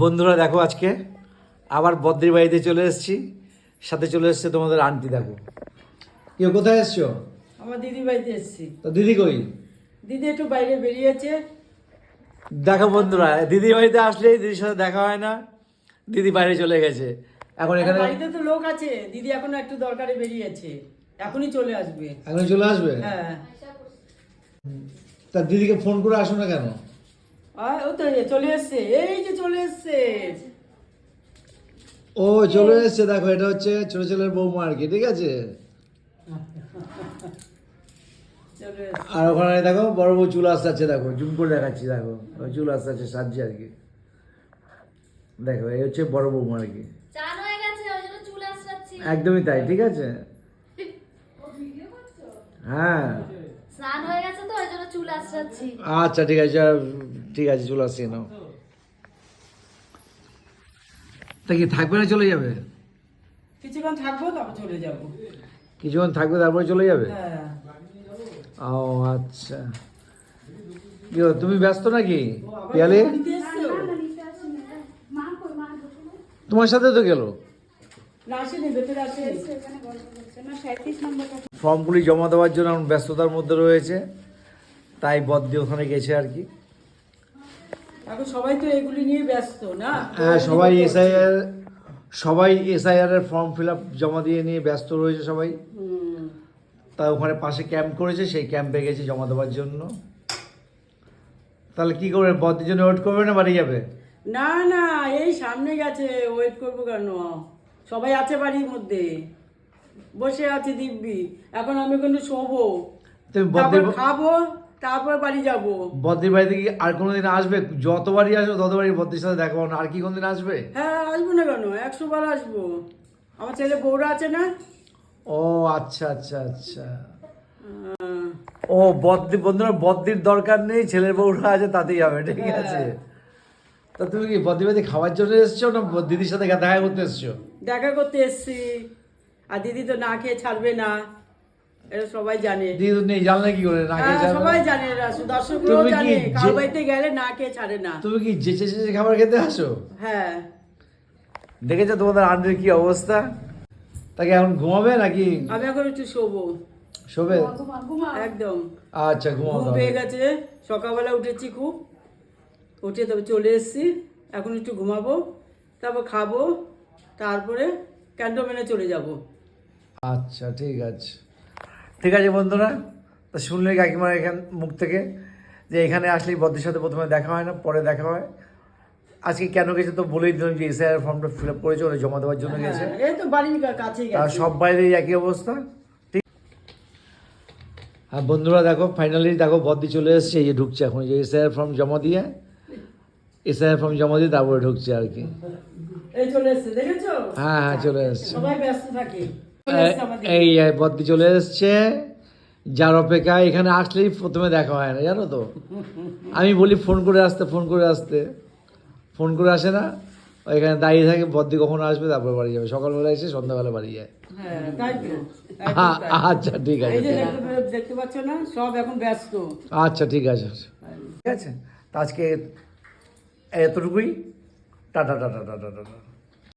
বন্ধুরা দেখো আজকে আবার বদ্রির বাড়িতে চলে এসেছি। সাথে চলে এসছে তোমাদের আন্টি দেখো। কেউ কোথায় এসছো? আমার দিদি বাড়িতে এসেছি। তো দিদি কই? দিদি একটু বাইরে বেরিয়েছে। দেখো বন্ধুরা দিদি বাড়িতে আসলেই দিদির সাথে দেখা হয় না। দিদি বাইরে চলে গেছে। এখন এখানে বাড়িতে তো লোক আছে। দিদি এখন একটু দরকারে বেরিয়েছে। এখনই চলে আসবে। এখনই চলে আসবে? হ্যাঁ। তা দিদিকে ফোন করে আসো না কেন? ও তো চলে এসছে এই যে চলে এসছে। ও চলে এসছে দেখো এটা হচ্ছে ছোট ছেলের বৌমা আর কি ঠিক আছে? আর ওখানে দেখো বড় বউ চুল আসতে আছে দেখো জুম করে দেখাচ্ছি দেখো চুল আসতে আছে সাজছে আর কি। দেখো এই হচ্ছে বড় বৌমা আর কি। হয়ে একদমই তাই ঠিক আছে? হ্যাঁ। হয়ে আচ্ছা ঠিক আছে ঠিক আছে চলে আসছি নাও। তা কি থাকবে না চলে যাবে? কিছুক্ষণ থাকব তারপর চলে যাব। কিছুক্ষণ থাকবে তারপরে চলে যাবে? হ্যাঁ। ও আচ্ছা। তুমি ব্যস্ত নাকি? পিয়ালি? তোমার সাথে তো গেল। না আসেনি ভেতরে আসেনি ফর্মগুলি জমা দেওয়ার জন্য এখন ব্যস্ততার মধ্যে রয়েছে। তাই বদ্দি ওখানে গেছে আর কি। এখন সবাই তো এগুলি নিয়ে ব্যস্ত না? হ্যাঁ সবাই এসআইআর সবাই এসআইআর এর ফর্ম ফিল আপ জমা দিয়ে নিয়ে ব্যস্ত রয়েছে সবাই। তা ওখানে পাশে ক্যাম্প করেছে সেই ক্যাম্পে গেছে জমা দেওয়ার জন্য। তাহলে কি করবে বদ্দির জন্য ওয়েট করবে না বাড়ি যাবে? না না এই সামনে গেছে ওয়েট করব কেন? সবাই আছে বাড়ির মধ্যে। বসে আছে দিব্যি এখন আমি কিন্তু শোবো। তুমি খাব। তারপর বাড়ি যাব। বদ্দির বাড়িতে কি আর কোনোদিন আসবে? যতবারই আসবে ততবারই বদ্দির সাথে দেখা না। আর কি কোনদিন আসবে? হ্যাঁ আসব না কেন? একশো বার আসব। আমার ছেলে বউরা আছে না? ও আচ্ছা আচ্ছা আচ্ছা। ও বদ্দি বন্ধুরা বদ্দির দরকার নেই ছেলের বউরা আছে তাতেই হবে ঠিক হ্যাঁ। আছে? তা তুমি কি বদ্দি বাড়িতে খাওয়ার জন্য এসছো না দিদির সাথে দেখা করতে এসছো? দেখা করতে এসছি। আর দিদি তো না খেয়ে ছাড়বে না। সবাই জানে। দিদি নেই জানলে কি করে? না হ্যাঁ? সবাই জানে দর্শকরাও কি গেলে না খেয়ে ছাড়ে না। তুমি কি যেচে খাবার খেতে আসো? হ্যাঁ। দেখেছ তোমাদের আন্টির কি অবস্থা? তাকে এখন ঘুমাবে নাকি? আমি এখন একটু শোবো। শোবে? একদম। আচ্ছা ঘুমাও গেছে সকালবেলা উঠেছি খুব। উঠে তবে চলে এসেছি এখন একটু ঘুমাবো তারপর খাব তারপরে ক্যান্টনমেন্টে চলে যাব। আচ্ছা ঠিক আছে। ঠিক আছে বন্ধুরা তা শুনলে কাকিমার এখান মুখ থেকে যে এখানে আসলেই বদ্দির সাথে প্রথমে দেখা হয় না পরে দেখা হয়। আজকে কেন গেছে তো বলেই দিলাম যে এসআইআর ফর্মটা ফিল আপ করেছে ওরা জমা দেওয়ার জন্য গেছে। আর সব বাইরেই একই অবস্থা। ঠিক আর বন্ধুরা দেখো ফাইনালি দেখো বদ্দি চলে এসছে এই যে ঢুকছে এখন যে এসআইআর ফর্ম জমা দিয়ে। এসআইআর ফর্ম জমা দিয়ে তারপরে ঢুকছে আর কি। হ্যাঁ হ্যাঁ চলে এসছে। সবাই ব্যস্ত থাকে। এই বদ্দি চলে এসছে। যার অপেক্ষায় এখানে আসলেই প্রথমে দেখা হয় না জানো তো? আমি বলি ফোন করে আসতে ফোন করে আসতে। ফোন করে আসে না। এখানে দাঁড়িয়ে থাকে বদ্দি কখন আসবে তারপর বাড়ি যাবে। সকালবেলা এসে সন্ধ্যাবেলা বাড়ি যায়। হ্যাঁ। আচ্ছা ঠিক আছে ঠিক আছে। দেখতে দেখতে পাচ্ছ না সব এখন ব্যস্ত। আচ্ছা ঠিক আছে ঠিক আছে? তা আজকে এতটুকুই। Tata tata tata tata.